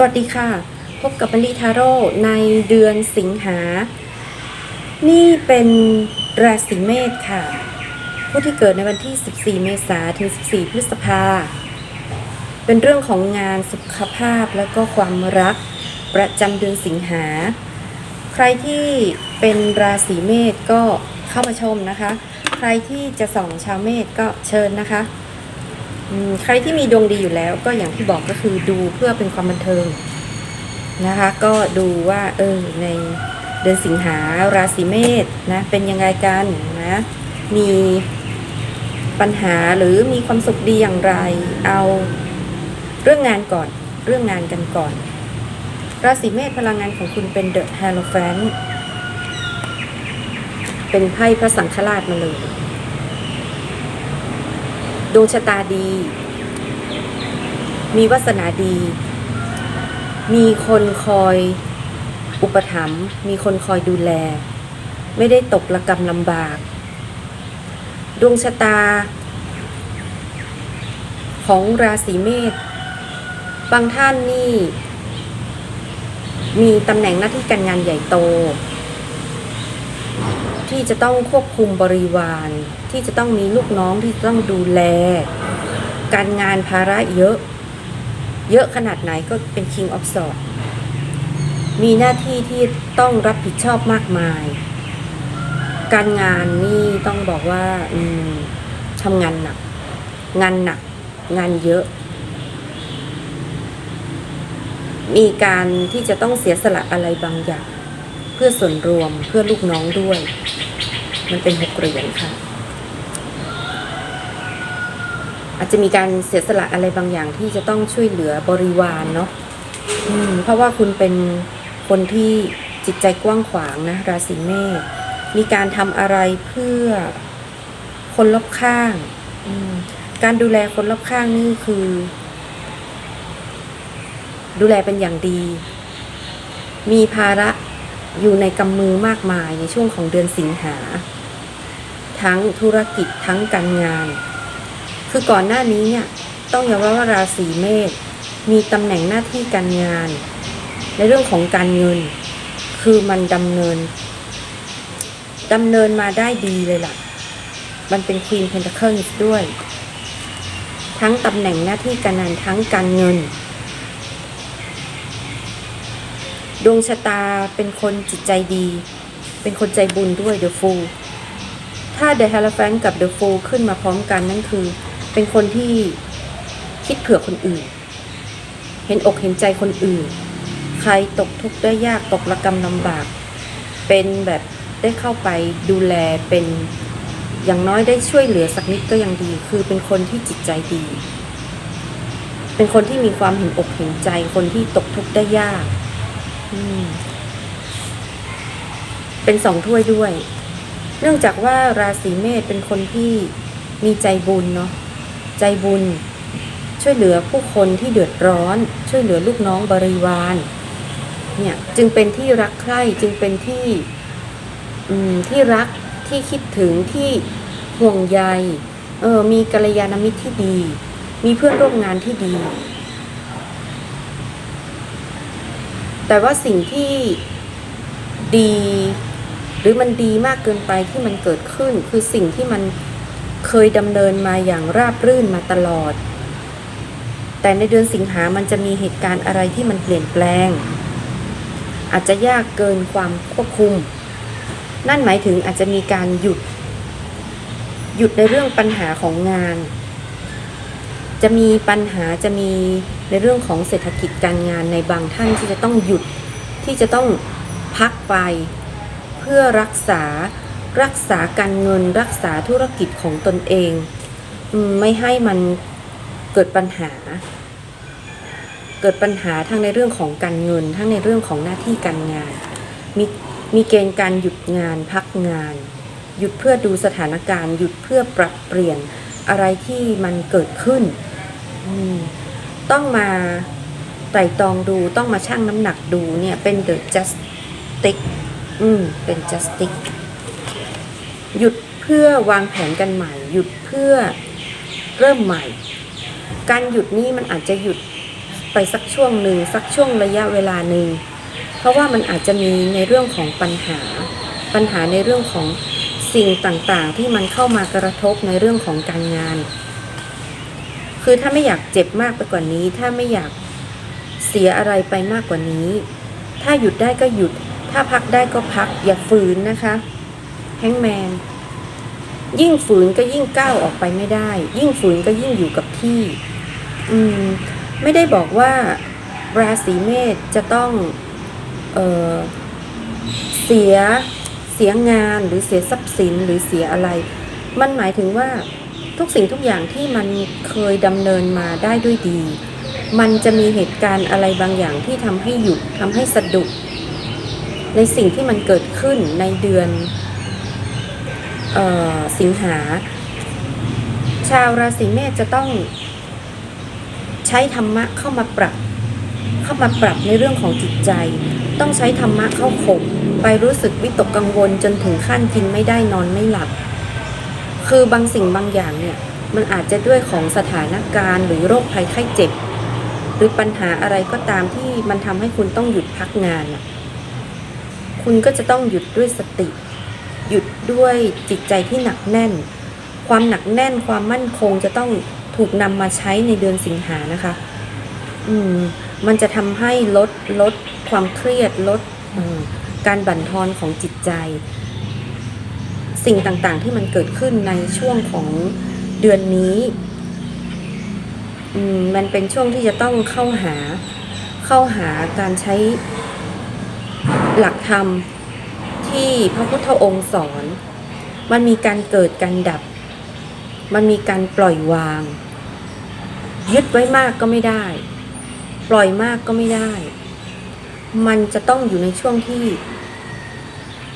สวัสดีค่ะ พบกับบันดีทาโร่ในเดือนสิงหา นี่เป็นราศีเมษค่ะ ผู้ที่เกิดในวันที่ 14 เมษายนถึง 14 พฤษภา เป็นเรื่องของงานสุขภาพแล้วก็ความรักประจำเดือนสิงหา ใครที่เป็นราศีเมษก็เข้ามาชมนะคะ ใครที่จะส่องชาวเมษก็เชิญนะคะ ใครที่มีดวงดีอยู่แล้วก็อย่างที่บอกก็คือดูเพื่อเป็นความบันเทิงนะคะ ก็ดูว่าเออในเดือนสิงหาราศีเมษนะเป็นยังไงกันนะมีปัญหาหรือมีความสุขดีอย่างไร เอาเรื่องงานก่อนเรื่องงานกันก่อน ราศีเมษพลังงานของคุณเป็นเดอะฮ r โ p แฟนเป็นไพ่พระสังฆราชมาเลย ดวงชะตาดี มีวาสนาดี มีคนคอยอุปถัมภ์มีคนคอยดูแล ไม่ได้ตกระกรรมลำบาก ดวงชะตา ของราศีเมษบางท่านนี่ มีตำแหน่งหน้าที่การงานใหญ่โต ที่จะต้องควบคุมบริวาร ที่จะต้องมีลูกน้องที่ต้องดูแล การงานภาระเยอะ เยอะขนาดไหนก็เป็น King of s w o r d มีหน้าที่ที่ต้องรับผิดชอบมากมาย การงานนี่ต้องบอกว่าทำงานหนัก งานหนัก งานเยอะ มีการที่จะต้องเสียสละอะไรบางอย่าง เพื่อส่วนรวมเพื่อลูกน้องด้วย มันเป็นหกเหรียญค่ะ อาจจะมีการเสียสละอะไรบางอย่างที่จะต้องช่วยเหลือบริวารเนาะเพราะว่าคุณเป็นคนที่จิตใจกว้างขวางนะ ราศีเมษมีการทำอะไรเพื่อคนรอบข้าง การดูแลคนรอบข้างนี่คือ ดูแลเป็นอย่างดี มีภาระอยู่ในกำมือมากมายในช่วงของเดือนสิงหา ทั้งธุรกิจทั้งการงาน คือก่อนหน้านี้เนี่ยต้องยอมรับว่าราศีเมษมีตำแหน่งหน้าที่การงาน ในเรื่องของการเงิน คือมันดำเนินดำเนินมาได้ดีเลยล่ะ มันเป็น Queen Pentacles ด้วย ทั้งตำแหน่งหน้าที่การงานทั้งการเงิน ดวงชะตาเป็นคนจิตใจดี เป็นคนใจบุญด้วย The Fool ถ้า The Hierophant กับ The Fool ขึ้นมาพร้อมกันนั่นคือ เป็นคนที่คิดเผื่อคนอื่น เห็นอกเห็นใจคนอื่น ใครตกทุกข์ได้ยากตกระกรรมลำบาก เป็นแบบได้เข้าไปดูแลเป็นอย่างน้อยได้ช่วยเหลือสักนิดก็ยังดี คือเป็นคนที่จิตใจดี เป็นคนที่มีความเห็นอกเห็นใจคนที่ตกทุกข์ได้ยาก เป็นสองถ้วยด้วย เนื่องจากว่าราศีเมษเป็นคนที่มีใจบุญเนาะใจบุญ ช่วยเหลือผู้คนที่เดือดร้อน ช่วยเหลือลูกน้องบริวารเนี่ยจึงเป็นที่รักใคร่จึงเป็นที่ที่รักที่คิดถึงที่ห่วงใยเออมีกัลยาณมิตรที่ดี มีเพื่อนร่วมงานที่ดี แต่ว่าสิ่งที่ดี รือมันดีมากเกินไปที่มันเกิดขึ้น คือสิ่งที่มันเคยดำเนินมาอย่างราบรื่นมาตลอด แต่ในเดือนสิงหามันจะมีเหตุการณ์อะไรที่มันเปลี่ยนแปลง อาจจะยากเกินความควบคุม นั่นหมายถึงอาจจะมีการหยุด หยุดในเรื่องปัญหาของงาน จะมีปัญหาจะมีในเรื่องของเศรษฐกิจการงานในบางท่านที่จะต้องหยุดที่จะต้องพักไป พื่อรักษารักษาการเงินรักษาธุรกิจของตนเอง ไม่ให้มันเกิดปัญหา เกิดปัญหาทั้งในเรื่องของการเงิน ทั้งในเรื่องของหน้าที่การงาน มีมีเกณฑ์การหยุดงานพักงาน หยุดเพื่อดูสถานการณ์ หยุดเพื่อปรับเปลี่ยนอะไรที่มันเกิดขึ้น ต้องมาไต่ตรองดูต้องมาชั่งน้ำหนักดูเนี่ยเป็น the justice อืม เป็น justic หยุดเพื่อวางแผนกันใหม่ หยุดเพื่อเริ่มใหม่ การหยุดนี้มันอาจจะหยุดไปสักช่วงหนึ่งสักช่วงระยะเวลาหนึ่งเพราะว่ามันอาจจะมีในเรื่องของปัญหา ปัญหาในเรื่องของสิ่งต่างๆ ที่มันเข้ามากระทบในเรื่องของการงาน คือถ้าไม่อยากเจ็บมากไปกว่านี้ ถ้าไม่อยากเสียอะไรไปมากกว่านี้ ถ้าหยุดได้ก็หยุด ถ้าพักได้ก็พักอย่าฝืนนะคะแฮงแมนยิ่งฝืนก็ยิ่งก้าวออกไปไม่ได้ ยิ่งฝืนก็ยิ่งอยู่กับที่ อืม ไม่ได้บอกว่าราศีเมษจะต้องเออเสียเสียงานหรือเสียทรัพย์สินหรือเสียอะไร มันหมายถึงว่าทุกสิ่งทุกอย่างที่มันเคยดำเนินมาได้ด้วยดี มันจะมีเหตุการณ์อะไรบางอย่างที่ทำให้หยุดทำให้สะดุด ในสิ่งที่มันเกิดขึ้นในเดือนออสิงหา ชาวราศีเมษจะต้องใช้ธรรมะเข้ามาปรับ เข้ามาปรับในเรื่องของจิตใจ ต้องใช้ธรรมะเข้าข่มไปรู้สึกวิตกกังวลจนถึงขั้นกินไม่ได้นอนไม่หลับ คือบางสิ่งบางอย่างเนี่ยมันอาจจะด้วยของสถานการณ์ หรือโรคภัยไข้เจ็บ หรือปัญหาอะไรก็ตามที่มันทำให้คุณต้องหยุดพักงานน่ะ คุณก็จะต้องหยุดด้วยสติ หยุดด้วยจิตใจที่หนักแน่น ความหนักแน่นความมั่นคงจะต้องถูกนำมาใช้ในเดือนสิงหานะคะ อืม มันจะทำให้ลดลดความเครียดลดการบั่นทอนของจิตใจ สิ่งต่างๆที่มันเกิดขึ้นในช่วงของเดือนนี้อืมมันเป็นช่วงที่จะต้องเข้าหาเข้าหาการใช้ หลักธรรมที่พระพุทธองค์สอน มันมีการเกิดการดับ มันมีการปล่อยวาง ยึดไว้มากก็ไม่ได้ ปล่อยมากก็ไม่ได้ มันจะต้องอยู่ในช่วงที่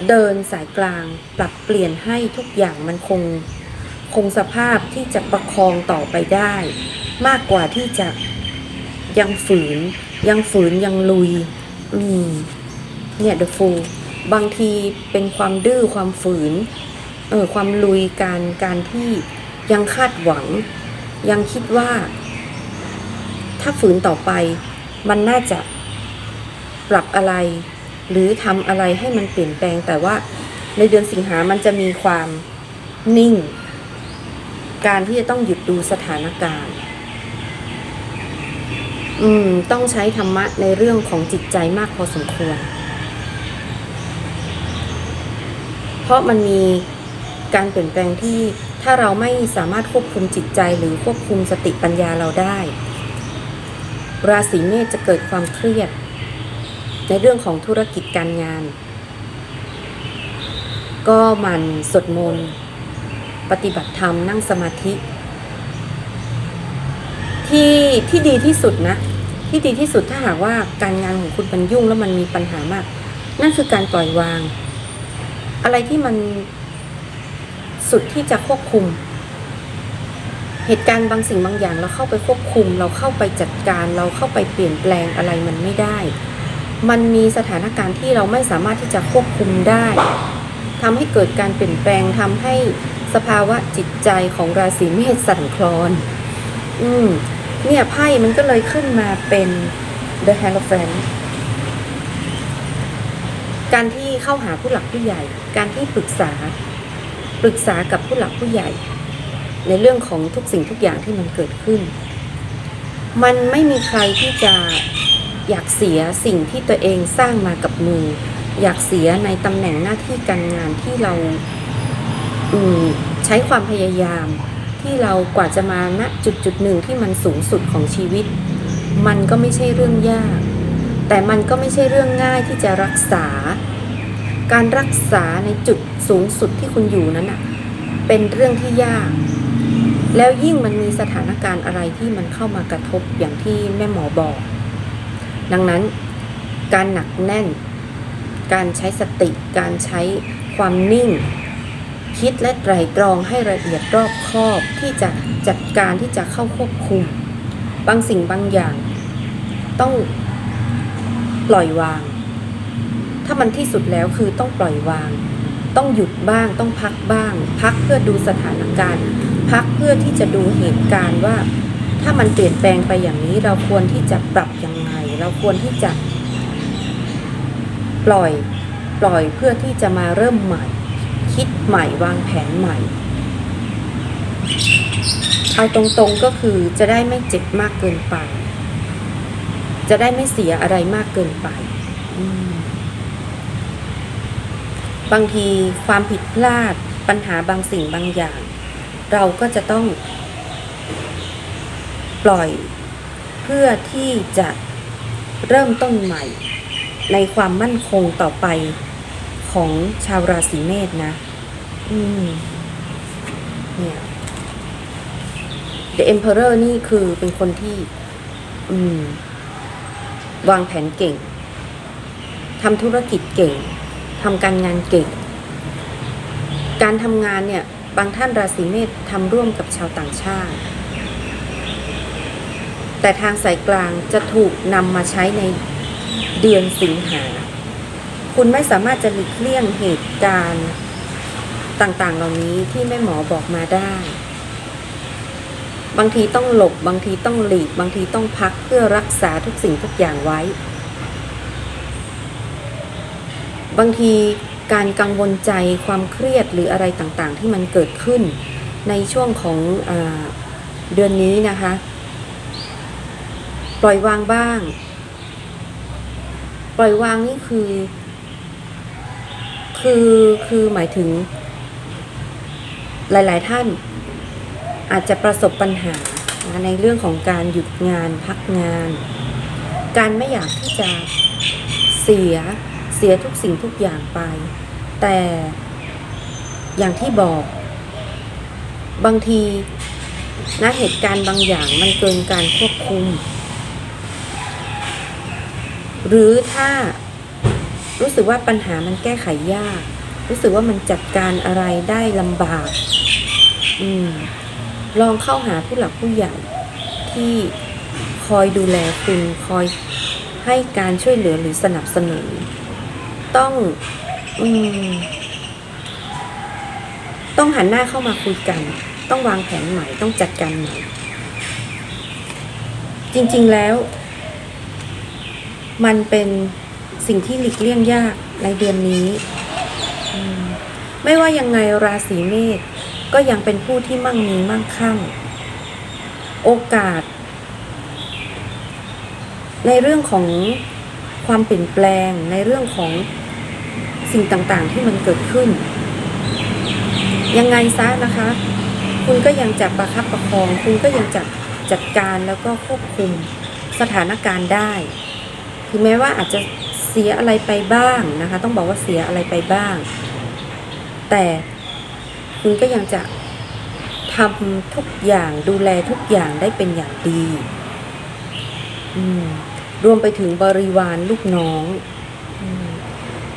เดินสายกลางปรับเปลี่ยนให้ทุกอย่างมันคงคงสภาพที่จะประคองต่อไปได้ มากกว่าที่จะยังฝืน ยังฝืนยังลุย อืม เนี่ยเดอะฟูบางทีเป็นความดื้อความฝืนเออความลุยการการที่ยังคาดหวัง ยังคิดว่า ถ้าฝืนต่อไป มันน่าจะปรับอะไร หรือทำอะไรให้มันเปลี่ยนแปลงแต่ว่าในเดือนสิงหามันจะมีความนิ่ง การที่จะต้องหยุดดูสถานการณ์ อืม ต้องใช้ธรรมะในเรื่องของจิตใจมากพอสมควร เพราะมันมีการเปลี่ยนแปลงที่ถ้าเราไม่สามารถควบคุมจิตใจหรือควบคุมสติปัญญาเราได้ ราศีเมษจะเกิดความเครียด ในเรื่องของธุรกิจการงาน ก็หมันสวดมนต์ปฏิบัติธรรมนั่งสมาธิ ที่ที่ดีที่สุดนะ ที่ดีที่สุดถ้าหากว่าการงานของคุณมันยุ่งแล้วมันมีปัญหามาก นั่นคือการปล่อยวาง อะไรที่มันสุดที่จะควบคุม เหตุการณ์บางสิ่งบางอย่างเราเข้าไปควบคุม เราเข้าไปจัดการเราเข้าไปเปลี่ยนแปลงอะไรมันไม่ได้ มันมีสถานการณ์ที่เราไม่สามารถที่จะควบคุมได้ทำให้เกิดการเปลี่ยนแปลงทำให้สภาวะจิตใจของราศีเมษสั่นคลอน อืม เนี่ยไพ่มันก็เลยขึ้นมาเป็น The Hierophant การที่เข้าหาผู้หลักผู้ใหญ่ การที่ปรึกษาปรึกษากับผู้หลักผู้ใหญ่ ในเรื่องของทุกสิ่งทุกอย่างที่มันเกิดขึ้น มันไม่มีใครที่จะอยากเสียสิ่งที่ตัวเองสร้างมากับมือ อยากเสียในตำแหน่งหน้าที่การงานที่เราอืใช้ความพยายาม ที่เรากว่าจะมาณจุดจุดหนึ่งที่มันสูงสุดของชีวิต มันก็ไม่ใช่เรื่องยาก แต่มันก็ไม่ใช่เรื่องง่ายที่จะรักษา การรักษาในจุดสูงสุดที่คุณอยู่นั้นน่ะเป็นเรื่องที่ยาก แล้วยิ่งมันมีสถานการณ์อะไรที่มันเข้ามากระทบอย่างที่แม่หมอบอก ดังนั้นการหนักแน่น การใช้สติ การใช้ความนิ่ง คิดและไตรตรองให้ละเอียดรอบคอบที่จะจัดการที่จะเข้าควบคุม บางสิ่งบางอย่าง ต้อง ปล่อยวาง ถ้ามันที่สุดแล้วคือต้องปล่อยวาง ต้องหยุดบ้าง ต้องพักบ้าง พักเพื่อดูสถานการณ์ พักเพื่อที่จะดูเหตุการณ์ว่า ถ้ามันเปลี่ยนแปลงไปอย่างนี้ เราควรที่จะปรับยังไง เราควรที่จะ ปล่อย ปล่อยเพื่อที่จะมาเริ่มใหม่ คิดใหม่วางแผนใหม่เอาตรงๆก็คือจะได้ไม่เจ็บมากเกินไป จะได้ไม่เสียอะไรมากเกินไป บางทีความผิดพลาดปัญหาบางสิ่งบางอย่าง เราก็จะต้อง ปล่อยเพื่อที่จะเริ่มต้นใหม่ ในความมั่นคงต่อไปของชาวราศีเมษนะ อืม เนี่ย The Emperor นี่คือเป็นคนที่ อืม วางแผนเก่งทำธุรกิจเก่งทำการงานเก่ง การทำงานเนี่ยบางท่านราศีเมษทำร่วมกับชาวต่างชาติ แต่ทางสายกลางจะถูกนำมาใช้ในเดือนสิงหา คุณไม่สามารถจะหลีกเลี่ยงเหตุการณ์ต่างๆ เหล่านี้ที่แม่หมอบอกมาได้ บางทีต้องหลบบางทีต้องหลีก บางทีต้องพักเพื่อรักษาทุกสิ่งทุกอย่างไว้ บางทีการกังวลใจความเครียดหรืออะไรต่างๆ ที่มันเกิดขึ้นในช่วงของอเดือนนี้นะคะ ปล่อยวางบ้าง ปล่อยวางนี่คือ คือคือหมายถึง หลาย ๆ ท่าน อาจจะประสบปัญหาในเรื่องของการหยุดงานพักงาน การไม่อยากที่จะเสียเสียทุกสิ่งทุกอย่างไป แต่อย่างที่บอก บางทีนะเหตุการณ์บางอย่างมันเกินการควบคุม หรือถ้ารู้สึกว่าปัญหามันแก้ไขยาก รู้สึกว่ามันจัดการอะไรได้ลำบาก อืม ลองเข้าหาผู้หลักผู้ใหญ่ ที่คอยดูแลคุณคอยให้การช่วยเหลือหรือสนับสนุน ต้องอืมต้องหันหน้าเข้ามาคุยกัน ต้องวางแผนใหม่ต้องจัดการใหม่จริงๆแล้ว มันเป็นสิ่งที่หลีกเลี่ยงยากในเดือนนี้ ไม่ว่ายังไงราศีเมษ ก็ยังเป็นผู้ที่มั่งมีมั่งคั่ง โอกาส ในเรื่องของความเปลี่ยนแปลงในเรื่องของสิ่งต่างๆที่มันเกิดขึ้น ยังไงซะนะคะ คุณก็ยังจะประคับประคอง คุณก็ยังจะจัดการแล้วก็ควบคุมสถานการณ์ได้ถึงแม้ว่าอาจจะเสียอะไรไปบ้างนะคะ ต้องบอกว่าเสียอะไรไปบ้าง แต่ คุณก็ยังจะทำทุกอย่างดูแลทุกอย่างได้เป็นอย่างดีรวมไปถึงบริวารลูกน้องอ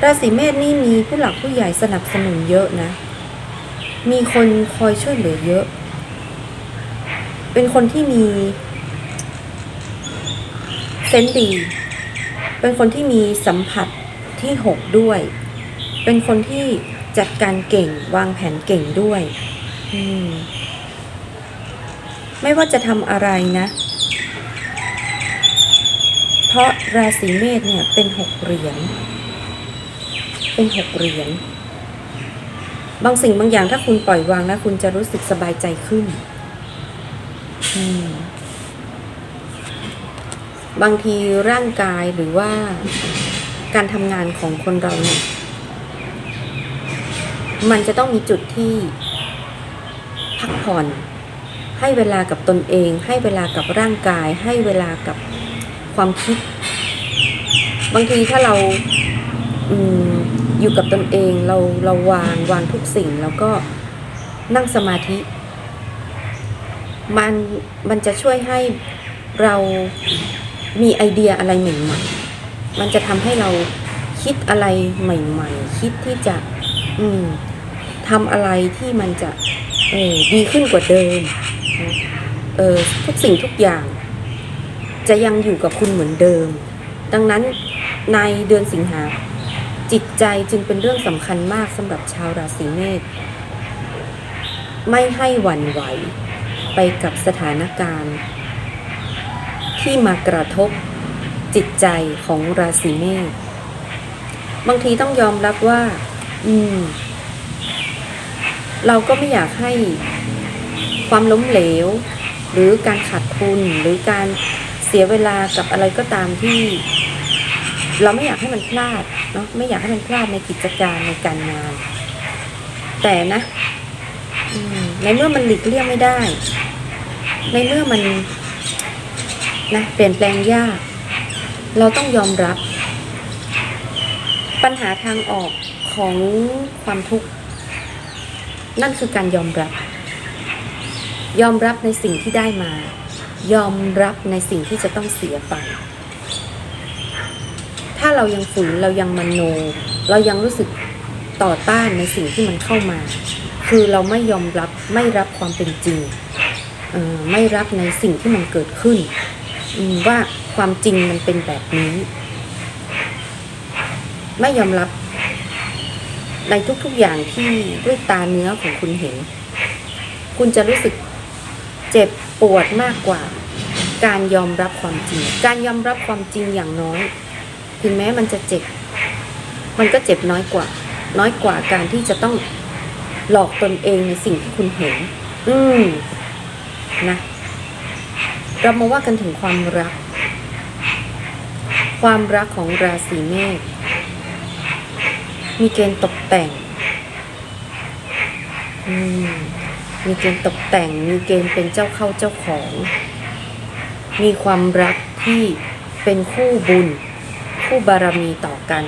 ราศีเมษนี่มีผู้หลักผู้ใหญ่สนับสนุนเยอะนะ มีคนคอยช่วยเหลือเยอะ เป็นคนที่มีเซนส์ดี เป็นคนที่มีสัมผัสที่หกด้วย เป็นคนที่ จัดการเก่งวางแผนเก่งด้วยมไม่ว่าจะทำอะไรนะ เพราะราศีเมษเนี่ยเป็นหกเหรียญเป็นหกเหรียญบางสิ่งบางอย่างถ้าคุณปล่อยวางนะคุณจะรู้สึกสบายใจขึ้น บางทีร่างกายหรือว่าการทำงานของคนเราเนี่ย มันจะต้องมีจุดที่พักผ่อนให้เวลากับตนเอง ให้เวลากับร่างกาย ให้เวลากับความคิด บางทีถ้าเราอืมอยู่กับตนเองเราเราวางวางทุกสิ่งแล้วก็นั่งสมาธิ มันมันจะช่วยให้เรามีไอเดียอะไรใหม่ๆมันจะทำให้เราคิดอะไรใหม่ ๆ คิดที่จะ อืมทำอะไรที่มันจะเออดีขึ้นกว่าเดิมเออทุกสิ่งทุกอย่าง จะยังอยู่กับคุณเหมือนเดิม ดังนั้นในเดือนสิงหาจิตใจจึงเป็นเรื่องสำคัญมากสำหรับชาวราศีเมษไม่ให้หวั่นไหวไปกับสถานการณ์ ที่มากระทบจิตใจของราศีเมษบางทีต้องยอมรับว่า อืม เราก็ไม่อยากให้ความล้มเหลว หรือการขาดทุนหรือการเสียเวลากับอะไรก็ตามที่ เราไม่อยากให้มันพลาดเนาะไม่อยากให้มันพลาดในกิจการในการงาน แต่นะในเมื่อมันหลีกเลี่ยงไม่ได้ ในเมื่อมันนะเปลี่ยนแปลงยาก เราต้องยอมรับ ปัญหาทางออก ของความทุกข์ นั่นคือการยอมรับ ยอมรับในสิ่งที่ได้มา ยอมรับในสิ่งที่จะต้องเสียไป ถ้าเรายังฝืนเรายังมโน เรายังรู้สึกต่อต้านในสิ่งที่มันเข้ามา คือเราไม่ยอมรับไม่รับความเป็นจริงออไม่รับในสิ่งที่มันเกิดขึ้น ว่าความจริงมันเป็นแบบนี้ ไม่ยอมรับ ในทุกๆอย่างที่ด้วยตาเนื้อของคุณเห็น คุณจะรู้สึกเจ็บปวดมากกว่า การยอมรับความจริง การยอมรับความจริงอย่างน้อย ถึงแม้มันจะเจ็บ มันก็เจ็บน้อยกว่า น้อยกว่าการที่จะต้องหลอกตนเองในสิ่งที่คุณเห็น อืม นะ เรามาว่ากันถึงความรัก ความรักของราศีเมษ มีเกณฑ์ตกแต่งมมีเกณฑ์ตกแต่ง มีเกณฑ์เป็นเจ้าเข้าเจ้าของ มีความรักที่เป็นคู่บุญ คู่บารมีต่อกัน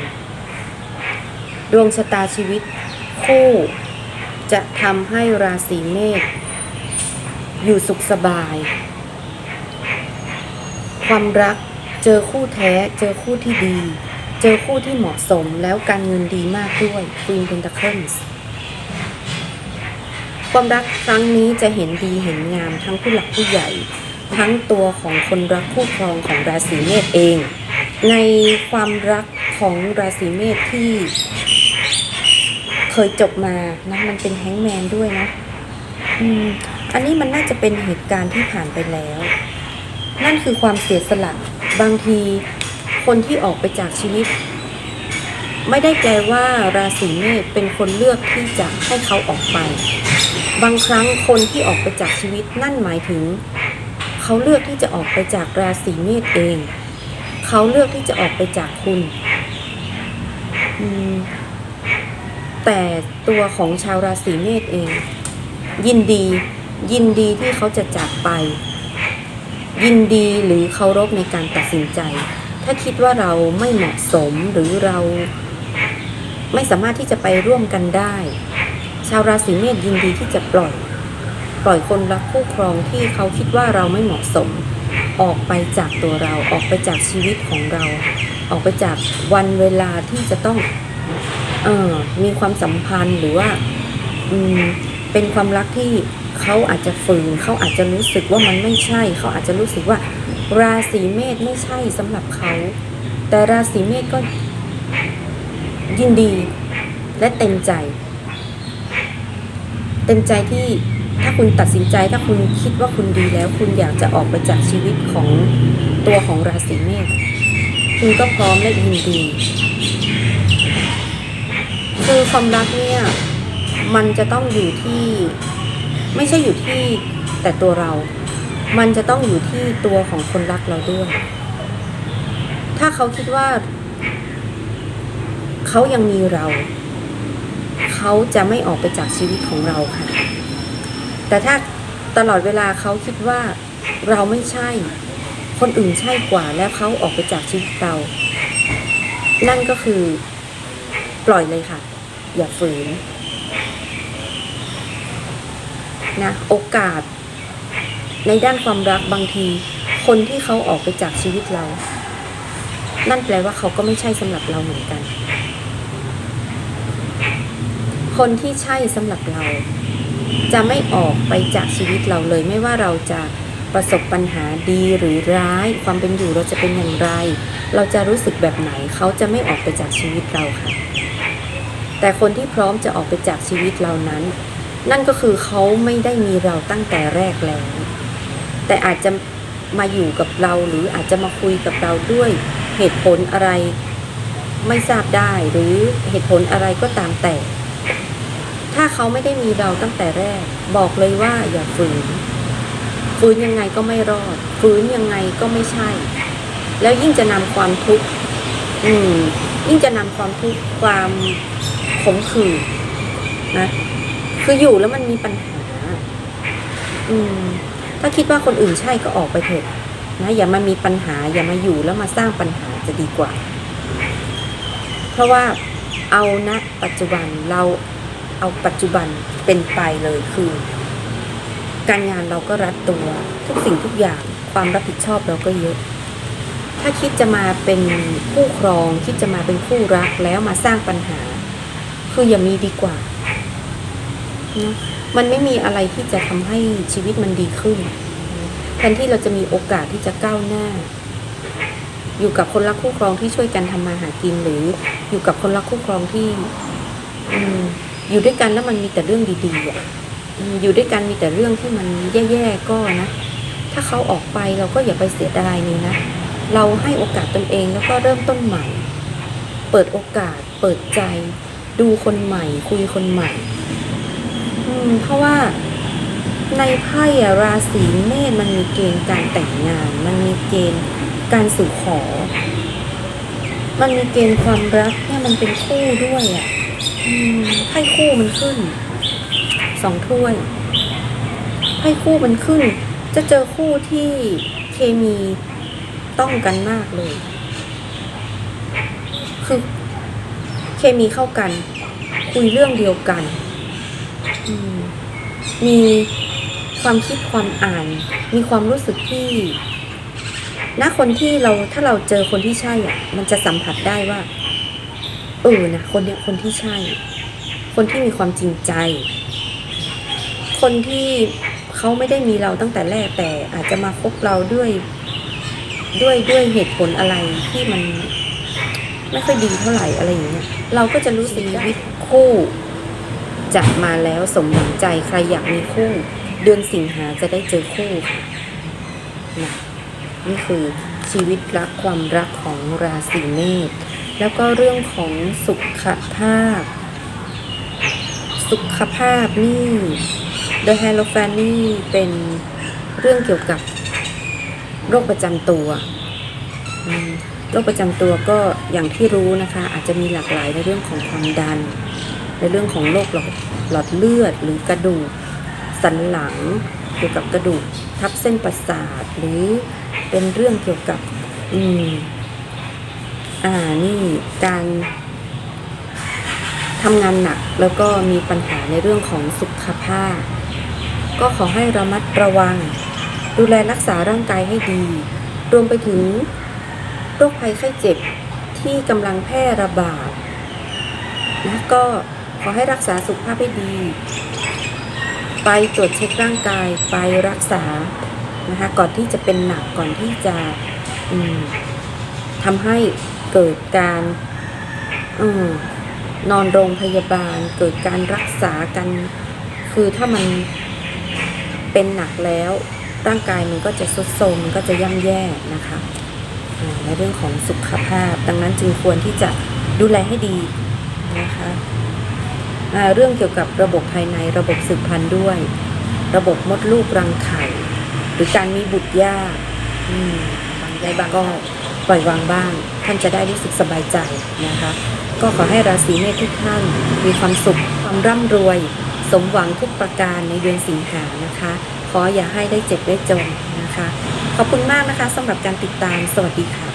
ดวงชะตาชีวิตคู่จะทำให้ราศีเมษอยู่สุขสบาย ความรักเจอคู่แท้เจอคู่ที่ดี เจอคู่ที่เหมาะสมแล้วการเงินดีมากด้วย Queen Pentacles ความรักครั้งนี้จะเห็นดีเห็นงามทั้งผู้หลักผู้ใหญ่ ทั้งตัวของคนรักคู่ครองของราศีเมษเอง ในความรักของราศีเมษที่ เคยจบมานะมันเป็นแฮงแมนด้วยนะอืมอันนี้มันน่าจะเป็นเหตุการณ์ที่ผ่านไปแล้ว นั่นคือความเสียสละบางที คนที่ออกไปจากชีวิต ไม่ได้แปลว่าราศีเมษเป็นคนเลือกที่จะให้เขาออกไป บางครั้งคนที่ออกไปจากชีวิตนั่นหมายถึง เขาเลือกที่จะออกไปจากราศีเมษเอง เขาเลือกที่จะออกไปจากคุณแต่ตัวของชาวราศีเมษเอง ยินดี ยินดีที่เขาจะจากไป ยินดีหรือเคารพในการตัดสินใจ ถ้าคิดว่าเราไม่เหมาะสมหรือเราไม่สามารถที่จะไปร่วมกันได้ ชาวราศีเมษยินดีที่จะปล่อย ปล่อยคนรักคู่ครองที่เขาคิดว่าเราไม่เหมาะสม ออกไปจากตัวเราออกไปจากชีวิตของเรา ออกไปจากวันเวลาที่จะต้องเออมีความสัมพันธ์หรือว่าอืมเป็นความรักที่เขาอาจจะฝืนเขาอาจจะรู้สึกว่ามันไม่ใช่ เขาอาจจะรู้สึกว่า ราศีเมษไม่ใช่สำหรับเขา แต่ราศีเมษก็ยินดีและเต็มใจ เต็มใจที่ถ้าคุณตัดสินใจถ้าคุณคิดว่าคุณดีแล้ว คุณอยากจะออกไปจากชีวิตของตัวของราศีเมษคุณก็พร้อมและยินดี คือความรักเนี่ย มันจะต้องอยู่ที่ ไม่ใช่อยู่ที่แต่ตัวเรา มันจะต้องอยู่ที่ตัวของคนรักเราด้วย ถ้าเขาคิดว่า เขายังมีเรา เขาจะไม่ออกไปจากชีวิตของเราค่ะ แต่ถ้าตลอดเวลาเขาคิดว่าเราไม่ใช่ คนอื่นใช่กว่าแล้วเขาออกไปจากชีวิตเรา นั่นก็คือปล่อยเลยค่ะ อย่าฝืนนะโอกาส ในด้านความรักบางที คนที่เขาออกไปจากชีวิตเรา นั่นแปลว่าเขาก็ไม่ใช่สำหรับเราเหมือนกัน คนที่ใช่สำหรับเรา จะไม่ออกไปจากชีวิตเราเลย ไม่ว่าเราจะประสบปัญหาดีหรือร้าย ความเป็นอยู่เราจะเป็นอย่างไร เราจะรู้สึกแบบไหน เขาจะไม่ออกไปจากชีวิตเราค่ะ แต่คนที่พร้อมจะออกไปจากชีวิตเรานั้น นั่นก็คือเขาไม่ได้มีเราตั้งแต่แรกแล้ว แต่อาจจะมาอยู่กับเราหรืออาจจะมาคุยกับเราด้วยเหตุผลอะไรไม่ทราบได้หรือเหตุผลอะไรก็ตามแต่ ถ้าเขาไม่ได้มีเราตั้งแต่แรก บอกเลยว่าอย่าฝืน ฝืนยังไงก็ไม่รอด ฝืนยังไงก็ไม่ใช่ แล้วยิ่งจะนำความทุกข์อืมยิ่งจะนำความทุกข์ความขมขื่นนะ คืออยู่แล้วมันมีปัญหา อืม ถ้าคิดว่าคนอื่นใช่ก็ออกไปเถอะนะอย่ามามีปัญหาอย่ามาอยู่แล้วมาสร้างปัญหาจะดีกว่า เพราะว่าเอาณปัจจุบันเราเอาปัจจุบันเป็นไปเลยคือ การงานเราก็รัดตัว ทุกสิ่งทุกอย่างความรับผิดชอบเราก็เยอะ ถ้าคิดจะมาเป็นคู่ครอง คิดจะมาเป็นคู่รักแล้วมาสร้างปัญหา คืออย่ามีดีกว่านะ มันไม่มีอะไรที่จะทำให้ชีวิตมันดีขึ้น แทนที่เราจะมีโอกาสที่จะก้าวหน้า อยู่กับคนรักคู่ครองที่ช่วยกันทำมาหากินหรืออยู่กับคนรักคู่ครองที่อือยู่ด้วยกันแล้วมันมีแต่เรื่องดีๆอะอยู่ด้วยกันมีแต่เรื่องที่มันแย่ๆก็นะ ถ้าเขาออกไปเราก็อย่าไปเสียดายนี่นะ เราให้โอกาสตนเองแล้วก็เริ่มต้นใหม่ เปิดโอกาส เปิดใจ ดูคนใหม่ คุยคนใหม่ มเพราะว่าในไพ่ราศีเมษมันมีเกณฑ์การแต่งงาน มันมีเกณฑ์การสู่ขอ มันมีเกณฑ์ความรักเนี่ยมันเป็นคู่ด้วยอะ่ะไพ่คู่มันขึ้นสองถ้วยไพ่คู่มันขึ้น จะเจอคู่ที่เคมีต้องกันมากเลย คือเคมีเข้ากัน คุยเรื่องเดียวกัน มีความคิดความอ่าน มีความรู้สึกที่ณคนที่เราถ้าเราเจอคนที่ใช่อะ มันจะสัมผัสได้ว่า เออนะคนเนี้ยคนที่ใช่ คนที่มีความจริงใจ คนที่เขาไม่ได้มีเราตั้งแต่แรกแต่อาจจะมาคบเราด้วยด้วยด้วยเหตุผลอะไรที่มันไม่ค่อยดีเท่าไหร่อะไรอย่างเงี้ยเราก็จะรู้สึกชีวิตคู่ จะมาแล้วสมหวังใจใครอยากมีคู่ เดือนสิงหาจะได้เจอคู่ค่ะนะนี่คือชีวิตรักความรักของราศีเมษแล้วก็เรื่องของสุขภาพ สุขภาพนี่ The h a l o f a n นี่เป็นเรื่องเกี่ยวกับโรคประจำตัวโรคประจำตัวก็อย่างที่รู้นะคะ อาจจะมีหลากหลายในเรื่องของความดัน ในเรื่องของโรคหลอดเลือด หรือกระดูกสันหลัง เกี่ยวกับกระดูกทับเส้นประสาท หรือเป็นเรื่องเกี่ยวกับอืมอ่านี่การทำงานหนักแล้วก็มีปัญหาในเรื่องของสุขภาพ ก็ขอให้ระมัดระวัง ดูแลรักษาร่างกายให้ดี รวมไปถึงโรคภัยไข้เจ็บที่กำลังแพร่ระบาดนะก็ ขอให้รักษาสุขภาพให้ดี ไปตรวจเช็คร่างกายไปรักษานะคะก่อนที่จะเป็นหนักก่อนที่จะทำให้เกิดการอนอนโรงพยาบาล เกิดการรักษากัน คือถ้ามันเป็นหนักแล้ว ร่างกายมันก็จะทรุดโทรมมันก็จะย่ำแย่นะคะในเรื่องของสุขภาพ ดังนั้นจึงควรที่จะดูแลให้ดีนะคะ เรื่องเกี่ยวกับระบบภายในระบบสืบพันธุ์ด้วย ระบบมดลูกรังไข่ หรือการมีบุตรยากอืมบางได้บางก็ปล่อยวางบ้าง ท่านจะได้รู้สึกสบายใจนะคะ ก็ขอให้ราศีเมษทุกท่าน มีความสุขความร่ำรวย สมหวังทุกประการในเดือนสิงหานะคะ ขออย่าให้ได้เจ็บได้จนนะคะ ขอบคุณมากนะคะสำหรับการติดตามสวัสดีค่ะ